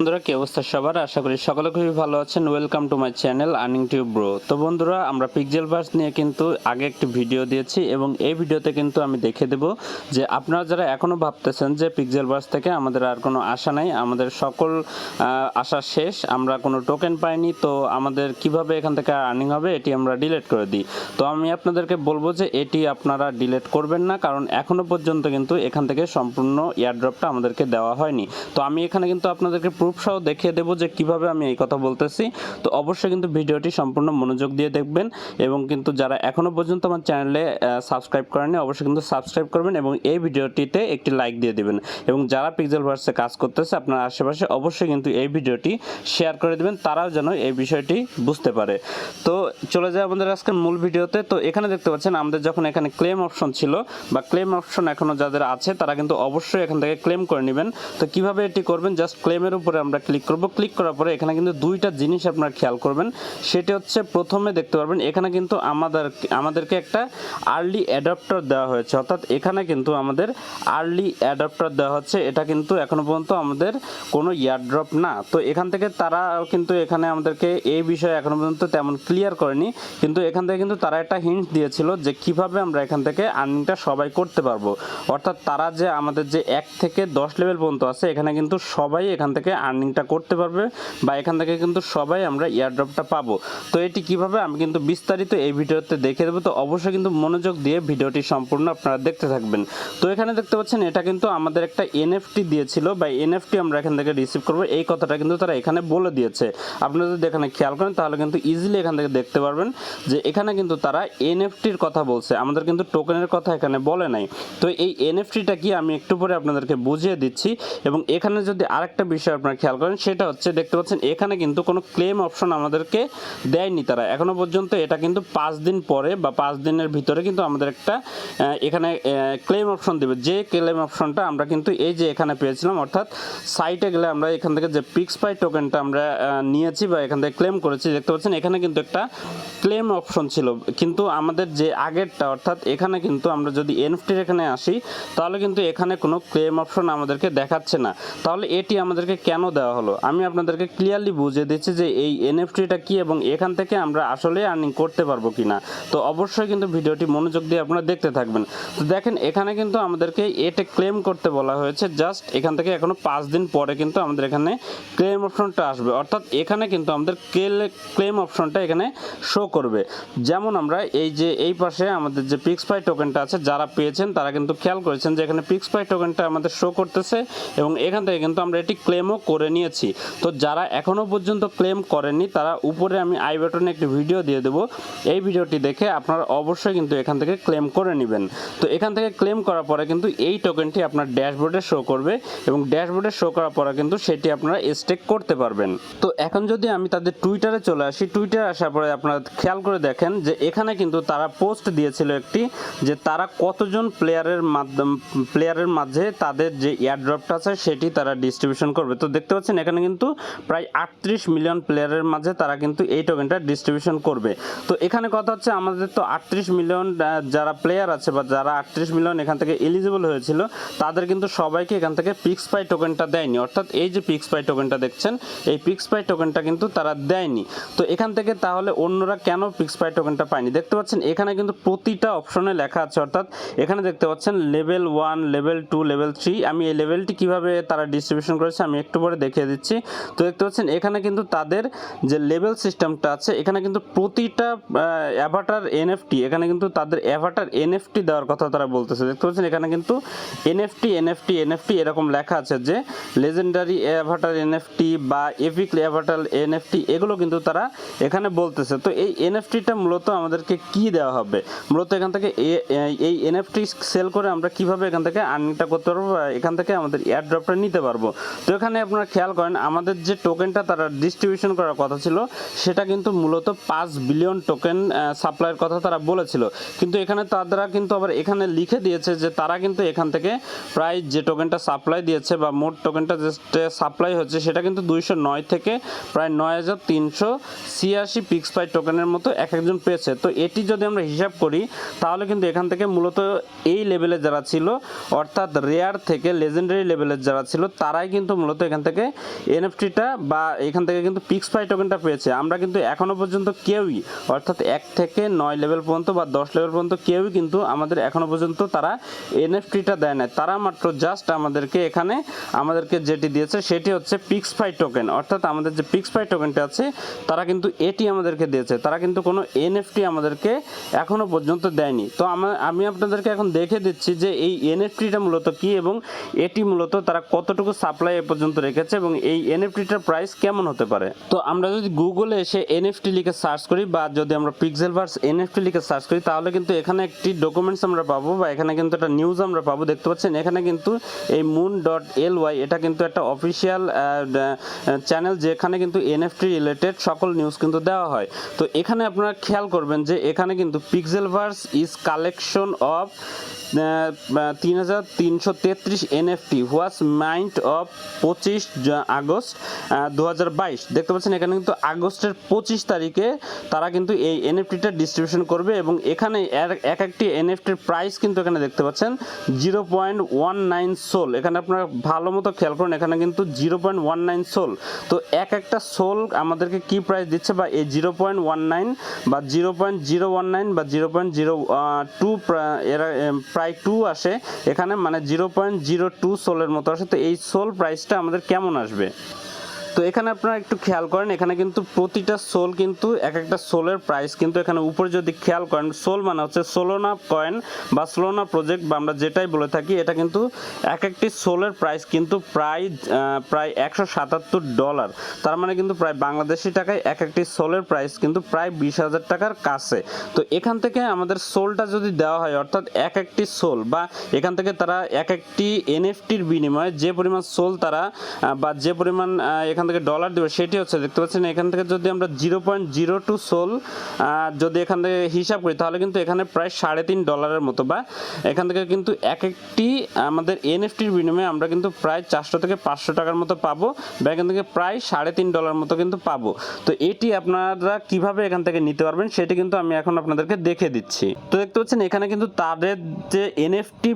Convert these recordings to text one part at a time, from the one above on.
বন্ধুরা, কি অবস্থা সবার? আশা করি সকলে খুবই ভালো আছেন। Welcome to my channel earning tube bro তো বন্ধুরা, আমরা পিকজেল ভার্স নিয়ে কিন্তু আগে একটি ভিডিও দিয়েছি এবং এই ভিডিওতে কিন্তু আমি দেখে দেব যে আপনারা যারা এখনও ভাবতেছেন যে পিকজেল ভার্স থেকে আমাদের আর কোনো আশা নাই, আমাদের সকল আশা শেষ, আমরা কোনো টোকেন পাইনি, তো আমাদের কীভাবে এখান থেকে আর্নিং হবে এটি আমরা ডিলেট করে দিই। তো আমি আপনাদেরকে বলব যে এটি আপনারা ডিলেট করবেন না, কারণ এখনও পর্যন্ত কিন্তু এখান থেকে সম্পূর্ণ এয়ারড্রপটা আমাদেরকে দেওয়া হয়নি। তো আমি এখানে কিন্তু আপনাদেরকে প্রুফ সহ দেখিয়ে দেবো যে কীভাবে আমি এই কথা বলতেছি। তো অবশ্যই কিন্তু ভিডিওটি সম্পূর্ণ মনোযোগ দিয়ে দেখবেন এবং কিন্তু যারা এখনও পর্যন্ত আমার চ্যানেলে সাবস্ক্রাইব করেনি অবশ্যই কিন্তু সাবস্ক্রাইব করবেন এবং এই ভিডিওটিতে একটি লাইক দিয়ে দিবেন। এবং যারা পিক্সেল ভার্সে কাজ করতেছে, আপনার আশেপাশে অবশ্যই কিন্তু এই ভিডিওটি শেয়ার করে দিবেন, তারাও যেন এই বিষয়টি বুঝতে পারে। তো চলে যায় আমাদের আজকের মূল ভিডিওতে। তো এখানে দেখতে পাচ্ছেন, আমাদের যখন এখানে ক্লেম অপশন ছিল বা ক্লেম অপশন এখনও যাদের আছে, তারা কিন্তু অবশ্যই এখান থেকে ক্লেম করে নেবেন। তো কীভাবে এটি করবেন? জাস্ট ক্লেমের উপরে আমরা ক্লিক করব। ক্লিক করার পরে এখানে কিন্তু দুইটা জিনিস আপনারা খেয়াল করবেন। সেটি হচ্ছে প্রথমে দেখতে পারবেন, এখানে কিন্তু আমাদের আমাদেরকে একটা আর্লি অ্যাডাপ্টার দেওয়া হয়েছে। অর্থাৎ এখানে কিন্তু আমাদের আর্লি অ্যাডাপ্টার দেওয়া হচ্ছে। এটা কিন্তু এখনও পর্যন্ত আমাদের কোনো ইয়ারড্রপ না। তো এখান থেকে তারা কিন্তু এখানে আমাদেরকে এই বিষয়ে এখনও পর্যন্ত তেমন ক্লিয়ার করেনি। কিন্তু এখান থেকে কিন্তু তারা একটা হিন্ট দিয়েছিল যে কীভাবে আমরা এখান থেকে আর্নিংটা সবাই করতে পারব। অর্থাৎ তারা যে আমাদের যে এক থেকে দশ লেভেল পর্যন্ত আছে, এখানে কিন্তু সবাই এখান থেকে আর্নিংটা করতে পারবে বা এখান থেকে কিন্তু সবাই আমরা ইয়ারড্রপটা পাবো। তো এটি কীভাবে আমি কিন্তু বিস্তারিত এই ভিডিওতে দেখে দেবো। তো অবশ্যই কিন্তু মনোযোগ দিয়ে ভিডিওটি সম্পূর্ণ আপনারা দেখতে থাকবেন। তো এখানে দেখতে পাচ্ছেন, এটা কিন্তু আমাদের একটা এনএফটি দিয়েছিল। বা এনএফটি আমরা এখান থেকে রিসিভ করব। এই কথাটা কিন্তু তারা এখানে বলে দিয়েছে। আপনারা যদি এখানে খেয়াল করেন, তাহলে কিন্তু ইজিলি এখান থেকে দেখতে পারবেন যে এখানে কিন্তু তারা এনএফটির কথা বলছে। আমাদের কিন্তু টোকেনের কথা এখানে বলে নাই। তো এই এনএফটিটা কি আমি একটু পরে আপনাদেরকে বুঝিয়ে দিচ্ছি। এবং এখানে যদি আরেকটা বিষয় আপনারা খেয়াল করেন, সেটা হচ্ছে দেখতে পাচ্ছেন, এখানে কিন্তু কোনো ক্লেম অপশন আমাদেরকে দেয়নি তারা। এখনও পর্যন্ত এটা কিন্তু পাঁচ দিন পরে বা পাঁচ দিনের ভিতরে কিন্তু আমাদের একটা এখানে ক্লেম অপশন দেবে। যে ক্লেম অপশনটা আমরা কিন্তু এই যে এখানে পেয়েছিলাম, অর্থাৎ সাইটে গেলে আমরা এখান থেকে যে পিক্স পাই টোকেনটা আমরা নিয়েছি বা এখান থেকে ক্লেম করেছি, দেখতে পাচ্ছেন, এখানে কিন্তু একটা ক্লেম অপশন ছিল। কিন্তু আমাদের যে আগেরটা, অর্থাৎ এখানে কিন্তু আমরা যদি এনএফটির এখানে আসি, তাহলে কিন্তু এখানে কোনো ক্লেম অপশন আমাদেরকে দেখাচ্ছে না। তাহলে এটি আমাদেরকে কেন দেওয়া হলো। আমি আপনাদেরকে ক্লিয়ারলি বুঝিয়ে দিচ্ছি যে এই এনএফটিটা কি এবং এখান থেকে আমরা আসলে আর্নিং করতে পারব কিনা। তো অবশ্যই কিন্তু ভিডিওটি মনোযোগ দিয়ে আপনারা দেখতে থাকবেন। তো দেখেন, এখানে কিন্তু আমাদেরকে এটা ক্লেম করতে বলা হয়েছে। জাস্ট এখান থেকে এখনও পাঁচ দিন পরে কিন্তু আমাদের এখানে ক্লেম অপশনটা আসবে। অর্থাৎ এখানে কিন্তু আমাদের ক্লেম অপশনটা এখানে শো করবে। যেমন আমরা এই যে এই পাশে আমাদের যে পিক্স পাই টোকেনটা আছে, যারা পেয়েছেন তারা কিন্তু খেয়াল করেছেন যে এখানে পিক্স পাই টোকেনটা আমাদের শো করতেছে এবং এখান থেকে কিন্তু আমরা এটি ক্লেমও করে নিয়েছি। তো যারা এখনও পর্যন্ত ক্লেম করেননি, তারা উপরে আমি আই বাটনে একটি ভিডিও দিয়ে দেবো। এই ভিডিওটি দেখে আপনারা অবশ্যই কিন্তু এখান থেকে ক্লেম করে নেবেন। তো এখান থেকে ক্লেম করার পরে কিন্তু এই টোকেনটি আপনার ড্যাশবোর্ডে শো করবে এবং ড্যাশবোর্ডে শো করার পরে কিন্তু সেটি আপনারা স্টেক করতে পারবেন। তো এখন যদি আমি তাদের টুইটারে চলে আসি টুইটারে আসার পরে আপনারা খেয়াল করে দেখেন যে এখানে কিন্তু তারা পোস্ট দিয়েছিল একটি যে তারা কতজন প্লেয়ারের মাধ্যম প্লেয়ারের মাঝে তাদের যে এয়ারড্রপটা আছে, সেটি তারা ডিস্ট্রিবিউশন করবে। তো দেখতে পাচ্ছেন, এখানে কিন্তু প্রায় আটত্রিশ মিলিয়ন প্লেয়ারের মাঝে তারা কিন্তু এই টোকেনটা ডিস্ট্রিবিউশন করবে। তো এখানে কথা হচ্ছে, আমাদের তো আটত্রিশ মিলিয়ন যারা প্লেয়ার আছে বা যারা আটত্রিশ মিলিয়ন এখান থেকে এলিজিবল হয়েছিল, তাদের কিন্তু সবাইকে এখান থেকে পিক্স পাই টোকেনটা দেয়নি। অর্থাৎ এই যে পিক্স পাই টোকেনটা দেখছেন, এই পিক্স পাই টোকেনটা কিন্তু তারা দেয়নি। তো এখান থেকে তাহলে অন্যরা কেন পিক্স পাই টোকেনটা পায়নি? দেখতে পাচ্ছেন, এখানে কিন্তু প্রতিটা অপশনে লেখা আছে, অর্থাৎ এখানে দেখতে পাচ্ছেন level one level two level three আমি এই লেভেলটি কীভাবে তারা ডিস্ট্রিবিউশন করেছে, আমি একটু পরে দেখিয়ে দিচ্ছি। তো দেখতে পাচ্ছেন, এখানে কিন্তু তাদের যে লেভেল সিস্টেমটা আছে, এখানে কিন্তু প্রতিটা অ্যাভাটার এনএফটি এখানে কিন্তু তাদের অ্যাভাটার এনএফটি দেওয়ার কথা তারা বলতেছে। দেখতে পাচ্ছেন, এখানে কিন্তু এনএফটি এনএফটি এনএফটি এরকম লেখা আছে যে লেজেন্ডারি অ্যাভাটার এনএফটি বা এপিক অ্যাভাটার এনএফটি এগুলো কিন্তু তারা এখানে বলতেছে। তো এই এনএফটিটা মূলত আমাদেরকে কি দেওয়া হবে? মূলত এখান থেকে এই এনএফটি সেল করে আমরা কীভাবে এখান থেকে আর্নিংটা করতে পারব বা এখান থেকে আমাদের এয়ারড্রপটা নিতে পারব? তো এখানে আপনারা খেয়াল করেন, আমাদের যে টোকেনটা তারা ডিস্ট্রিবিউশন করার কথা ছিল, সেটা কিন্তু মূলত পাঁচ বিলিয়ন টোকেন সাপ্লাইয়ের কথা তারা বলেছিল। কিন্তু এখানে তারা কিন্তু আবার এখানে লিখে দিয়েছে যে তারা কিন্তু এখান থেকে প্রায় যে টোকেনটা সাপ্লাই দিয়েছে বা মোট টোকেনটা যে সাপ্লাই হচ্ছে, সেটা কিন্তু দুইশো নয় থেকে প্রায় নয় হাজার তিনশো ছিয়াশি পিক্স পাই টোকেনের মতো এক একজন পেয়েছে। তো এটি যদি আমরা হিসাব করি, তাহলে কিন্তু এখান থেকে মূলত এই লেভেলে যারা ছিল, অর্থাৎ রেয়ার থেকে লেজেন্ডারি লেভেলের যারা ছিল, তারাই কিন্তু মূলত এখান থেকে এনএফটিটা বা এখান থেকে কিন্তু পিক্স ফাই টোকেনটা পেয়েছে। আমরা কিন্তু এখনও পর্যন্ত কেউই, অর্থাৎ এক থেকে নয় লেভেল পর্যন্ত বা দশ লেভেল পর্যন্ত কেউই কিন্তু আমাদের এখনও পর্যন্ত তারা এনএফটিটা দেয় না তারা মাত্র জাস্ট আমাদেরকে এখানে আমাদেরকে যেটি দিয়েছে সেটি হচ্ছে পিক্স ফাই টোকেন অর্থাৎ আমাদের যে পিক্স ফাই টোকেনটা আছে, তারা কিন্তু এটি আমাদেরকে দিয়েছে। তারা কিন্তু কোনো এনএফটি আমাদেরকে এখনও পর্যন্ত দেয়নি। তো আমা- আপনাদেরকে এখন দেখে দিচ্ছি যে এই এনএফটিটা মূলত কি এবং এটি মূলত তারা কতটুকু সাপ্লাই এ পর্যন্ত রেখেছে এবং এই এনএফটিটার প্রাইস কেমন হতে পারে? তো আমরা যদি গুগলে এসে এনএফটি লিখে সার্চ করি বা যদি আমরা পিক্সেল ভার্স এনএফটি লিখে সার্চ করি, তাহলে কিন্তু এখানে একটি ডকুমেন্টস আমরা পাবো বা এখানে কিন্তু একটা নিউজ আমরা পাবো, দেখতে পাচ্ছেন? এখানে কিন্তু এই মুন ডট এল ওয়াই এটা কিন্তু একটা অফিসিয়াল চ্যানেল যেখানে কিন্তু এনএফটি রিলেটেড সকল নিউজ কিন্তু দেওয়া হয়। তো এখানে আপনারা খেয়াল করবেন যে এখানে কিন্তু Pixelverse is collection of তিন হাজার তিনশো তেত্রিশ এনএফটি হোয়াস মাইন্ড অফ পঁচিশ আগস্ট দু হাজার বাইশ। দেখতে পাচ্ছেন, এখানে কিন্তু আগস্টের পঁচিশ তারিখে তারা কিন্তু এই এনএফটিটা ডিস্ট্রিবিউশন করবে এবং এখানে এক একটি এনএফটির প্রাইস কিন্তু এখানে দেখতে পাচ্ছেন zero point one nine sol এখানে আপনারা ভালো মতো খেয়াল করুন, এখানে কিন্তু zero point one nine sol তো এক একটা সোল আমাদেরকে কি প্রাইস দিচ্ছে বা এই জিরো পয়েন্ট ওয়ান নাইন বা zero point zero one nine বা জিরো পয়েন্ট জিরো টু এরা প্রায় টু আসে। এখানে মানে জিরো পয়েন্ট জিরো টু সোলের মতো আসে। তো এই সোল প্রাইসটা আমাদের কেমন আসবে? তো এখানে আপনারা একটু খেয়াল করেন, এখানে কিন্তু প্রতিটা সোল কিন্তু এক একটা সোলের প্রাইস কিন্তু এখানে উপরে যদি খেয়াল করেন, সোল মানে হচ্ছে সোলোনা কয়েন বা সোলোনা প্রজেক্ট বা আমরা যেটাই বলে থাকি, এটা কিন্তু এক একটি সোলের প্রাইস কিন্তু প্রায় প্রায় একশো সাতাত্তর ডলার তার মানে কিন্তু প্রায় বাংলাদেশি টাকায় এক একটি সোলের প্রাইস কিন্তু প্রায় বিশ হাজার টাকার কাছে। তো এখান থেকে আমাদের সোলটা যদি দেওয়া হয়, অর্থাৎ এক একটি সোল বা এখান থেকে তারা এক একটি এনএফটির বিনিময়ে যে পরিমাণ সোল তারা বা যে পরিমাণ এখান থেকে ডলার দেবে, সেটি হচ্ছে দেখতে পাচ্ছেন এখান থেকে যদি আমরা zero point zero two sol যদি এখান থেকে হিসাব করি, তাহলে কিন্তু এখানে প্রায় সাড়ে তিন ডলারের মতো বা এখান থেকে কিন্তু এক একটি আমাদের এনএফটির বিনিময়ে আমরা কিন্তু প্রায় চারশো থেকে পাঁচশো টাকার মতো পাবো বা এখান থেকে প্রায় সাড়ে তিন ডলার মতো কিন্তু পাবো। তো এটি আপনারা কীভাবে এখান থেকে নিতে পারবেন, সেটি কিন্তু আমি এখন আপনাদেরকে দেখে দিচ্ছি। তো দেখতে পাচ্ছেন এখানে কিন্তু তাদের যে এনএফটি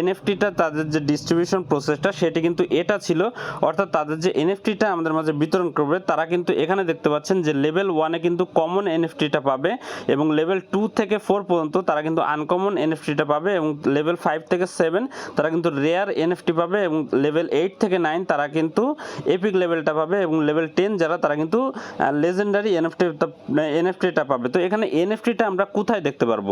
এনএফটিটা তাদের যে ডিস্ট্রিবিউশন প্রসেসটা সেটি কিন্তু এটা ছিল, অর্থাৎ তাদের যে এনএফটিটা আমাদের মাঝে বিতরণ করবে, তারা কিন্তু এখানে দেখতে পাচ্ছেন যে লেভেল ওয়ানে কিন্তু কমন এনএফটিটা পাবে এবং লেভেল টু থেকে ফোর পর্যন্ত তারা কিন্তু আনকমন এনএফটিটা পাবে এবং লেভেল ফাইভ থেকে সেভেন তারা কিন্তু রেয়ার এনএফটি পাবে এবং লেভেল এইট থেকে নাইন তারা কিন্তু এপিক লেভেলটা পাবে এবং লেভেল টেন যারা তারা কিন্তু লেজেন্ডারি এনএফটি এনএফটিটা পাবে। তো এখানে এনএফটিটা আমরা কোথায় দেখতে পারব?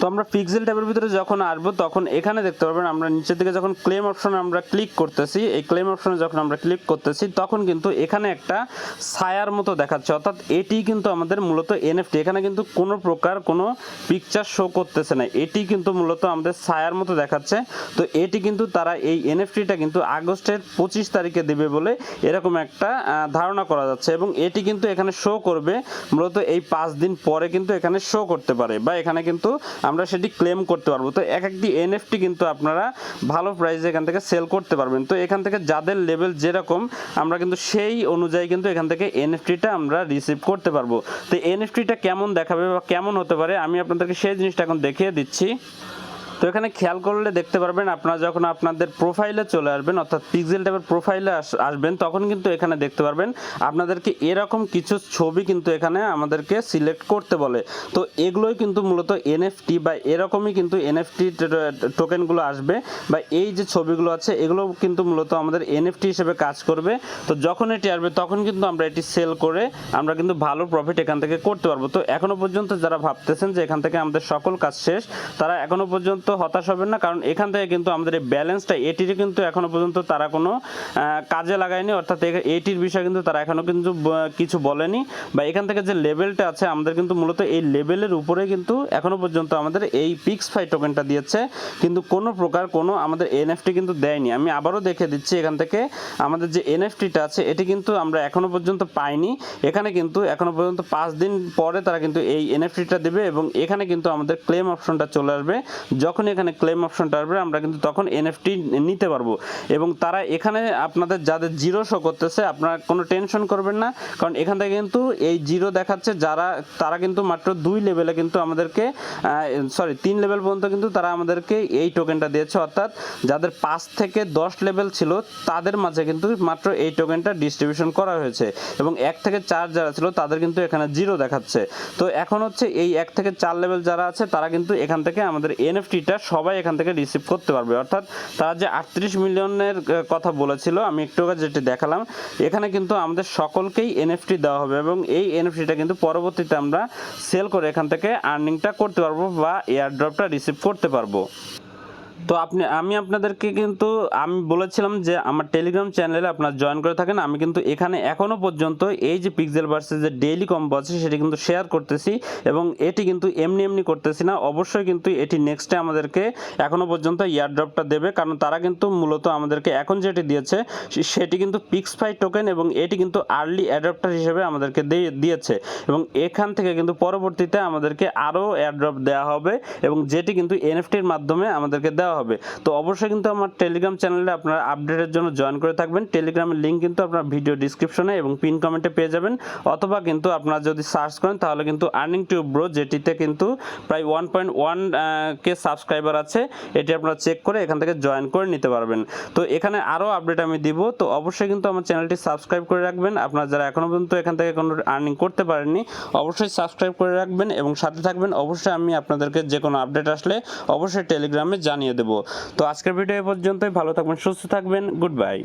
তো আমরা পিক্সেল ট্যাবের ভিতরে যখন আসব, তখন এখানে দেখতে পারবেন আমরা নিচের দিকে যখন ক্লেম অপশনে আমরা ক্লিক করতেছি, এই ক্লেম অপশনে যখন আমরা ক্লিক করতেছি, তখন কিন্তু এখানে একটা ছায়ার মতো দেখাচ্ছে। অর্থাৎ এটি কিন্তু আমাদের মূলত এনএফটি এখানে কিন্তু কোনো প্রকার কোনো পিকচার শো করতেছে না। এটি কিন্তু মূলত আমাদের ছায়ার মতো দেখাচ্ছে। তো এটি কিন্তু তারা এই এনএফটিটা কিন্তু আগস্টের পঁচিশ তারিখে দেবে বলে এরকম একটা ধারণা করা যাচ্ছে এবং এটি কিন্তু এখানে শো করবে। মূলত এই পাঁচ দিন পরে কিন্তু এখানে শো করতে পারে বা এখানে কিন্তু আমরা সেটি ক্লেম করতে পারব। তো এক একটি এনএফটি কিন্তু আপনারা ভালো প্রাইসে এখান থেকে সেল করতে পারবেন। তো এখান থেকে যাদের লেভেল যেরকম, আমরা কিন্তু সেই অনুযায়ী কিন্তু এখান থেকে এনএফটিটা আমরা রিসিভ করতে পারব। তো এনএফটিটা কেমন দেখাবে বা কেমন হতে পারে, আমি আপনাদেরকে সেই জিনিসটা এখন দেখিয়ে দিচ্ছি। তো এখানে খেয়াল করলে দেখতে পারবেন আপনারা যখন আপনাদের প্রোফাইলে চলে আসবেন, অর্থাৎ পিক্সেল ট্যাবের প্রোফাইলে আসবেন, তখন কিন্তু এখানে দেখতে পারবেন আপনাদেরকে এরকম কিছু ছবি কিন্তু এখানে আমাদেরকে সিলেক্ট করতে বলে। তো এগুলোই কিন্তু মূলত এনএফটি বা এরকমই কিন্তু এনএফটি টোকেনগুলো আসবে বা এই যে ছবিগুলো আছে, এগুলো কিন্তু মূলত আমাদের এনএফটি হিসেবে কাজ করবে। তো যখন এটি আসবে, তখন কিন্তু আমরা এটি সেল করে আমরা কিন্তু ভালো প্রফিট এখান থেকে করতে পারব। তো এখনও পর্যন্ত যারা ভাবতেছেন যে এখান থেকে আমাদের সকল কাজ শেষ, তারা এখনও পর্যন্ত হতাশ হবেন না, কারণ এখান থেকে কিন্তু আমাদের এই ব্যালেন্সটা এটির কিন্তু এখনও পর্যন্ত তারা কোনো কাজে লাগায়নি, অর্থাৎ এটির বিষয়ে কিন্তু তারা এখনও কিন্তু কিছু বলেনি। বা এখান থেকে যে লেভেলটা আছে, আমাদের কিন্তু মূলত এই লেভেলের উপরে কিন্তু এখনও পর্যন্ত আমাদের এই পিক্স ফাই টোকেনটা দিয়েছে। কিন্তু কোনো প্রকার কোনো আমাদের এনএফটি কিন্তু দেয়নি। আমি আবারও দেখে দিচ্ছি এখান থেকে, আমাদের যে এনএফটিটা আছে, এটি কিন্তু আমরা এখনও পর্যন্ত পাইনি। এখানে কিন্তু এখনও পর্যন্ত পাঁচ দিন পরে তারা কিন্তু এই এনএফটিটা দেবে এবং এখানে কিন্তু আমাদের ক্লেম অপশনটা চলে আসবে। যখন যখনই এখানে ক্লেম অপশনটা আসবে, আমরা কিন্তু তখন এনএফটি নিতে পারব। এবং তারা এখানে আপনাদের যাদের জিরো শো করতেছে, আপনারা কোনো টেনশন করবেন না। কারণ এখান থেকে কিন্তু এই জিরো দেখাচ্ছে, যারা, তারা কিন্তু মাত্র দুই লেভেলে কিন্তু আমাদেরকে সরি তিন লেভেল পর্যন্ত কিন্তু তারা আমাদেরকে এই টোকেনটা দিয়েছে। অর্থাৎ যাদের পাঁচ থেকে দশ লেভেল ছিল, তাদের মাঝে কিন্তু মাত্র এই টোকেনটা ডিস্ট্রিবিউশন করা হয়েছে। এবং এক থেকে চার যারা ছিল, তাদের কিন্তু এখানে জিরো দেখাচ্ছে। তো এখন হচ্ছে এই এক থেকে চার লেভেল যারা আছে, তারা কিন্তু এখান থেকে আমাদের এনএফটিটা সবাই এখান থেকে রিসিভ করতে পারবে। অর্থাৎ তারা যে আটত্রিশ মিলিয়নের কথা বলেছিল, আমি একটু আগে যেটি দেখালাম, এখানে কিন্তু আমাদের সকলকেই এনএফটি দেওয়া হবে এবং এই এনএফটিটা কিন্তু পরবর্তীতে আমরা সেল করে এখান থেকে আর্নিংটা করতে পারব বা এয়ার ড্রপটা রিসিভ করতে পারব। তো আপনি, আমি আপনাদেরকে কিন্তু, আমি বলেছিলাম যে আমার টেলিগ্রাম চ্যানেলে আপনার জয়েন করে থাকেন। আমি কিন্তু এখানে এখনও পর্যন্ত এই যে পিক্সেল ভার্সেস যে ডেইলি কম্বো আছে, সেটি কিন্তু শেয়ার করতেছি এবং এটি কিন্তু এমনি এমনি করতেছি না। অবশ্যই কিন্তু এটি নেক্সটে আমাদেরকে এখনও পর্যন্ত ইয়ার ড্রপটা দেবে, কারণ তারা কিন্তু মূলত আমাদেরকে এখন যেটি দিয়েছে সেটি কিন্তু পিক্স ফাই টোকেন এবং এটি কিন্তু আর্লি অ্যাডাপ্টার হিসেবে আমাদেরকে দিয়ে- দিয়েছে এবং এখান থেকে কিন্তু পরবর্তীতে আমাদেরকে আরও এয়ারড্রপ দেওয়া হবে এবং যেটি কিন্তু এনএফটির মাধ্যমে আমাদেরকে দেওয়া হবে। তো অবশ্যই কিন্তু আমার টেলিগ্রাম চ্যানেলে আপনারা আপডেটের জন্য জয়েন করে থাকবেন। টেলিগ্রামের লিঙ্ক কিন্তু আপনার ভিডিও ডিসক্রিপশনে এবং পিন কমেন্টে পেয়ে যাবেন। অথবা কিন্তু আপনারা যদি সার্চ করেন, তাহলে কিন্তু আর্নিং টিউব ব্রো যেটিতে কিন্তু প্রায় one point one K subscriber আছে, এটি আপনারা চেক করে এখান থেকে জয়েন করে নিতে পারবেন। তো এখানে আরও আপডেট আমি দিব। তো অবশ্যই কিন্তু আমার চ্যানেলটি সাবস্ক্রাইব করে রাখবেন। আপনারা যারা এখনও পর্যন্ত এখান থেকে কোনো আর্নিং করতে পারেননি, অবশ্যই সাবস্ক্রাইব করে রাখবেন এবং সাথে থাকবেন। অবশ্যই আমি আপনাদেরকে যে কোনো আপডেট আসলে অবশ্যই টেলিগ্রামে জানিয়ে দেবো। তো আজকের ভিডিও পর্যন্তই ভালো থাকবেন সুস্থ থাকবেন গুড বাই